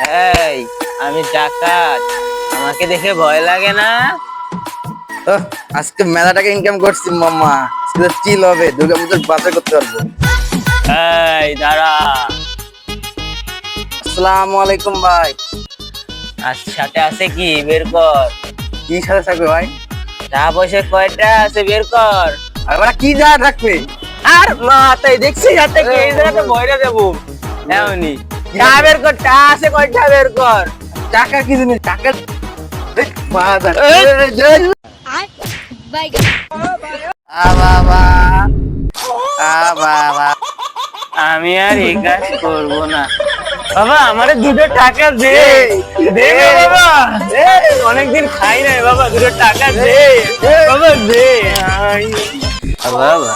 আমি ডাকাত। আমাকে দেখে ভয় লাগে না? আজকে মেলা টাকা ইনকাম করছি মামা আজকে চিল হবে দুর্গা পুজোর বাজার করতে পারব। এই দাঁড়া। আসসালামু আলাইকুম ভাই। আর সাথে আছে কি? বের কর। কি সাথে থাকবে ভাই? টাকা পয়সা কয়টা আছে বের কর। আর কি যা রাখবে আর মাথায় দেখছি হাতে কি এই জায়গাতে ভয়টা দেবো। এমনি। বের কর আছে বের কর। টাকা কি জিনিস? টাকা আমি আর এই কাজ করব না। বাবা আমারে দুটো টাকা দে। দে না বাবা। অনেকদিন খাই নাই বাবা দুটো টাকা দে। বাবা দে। বাবা।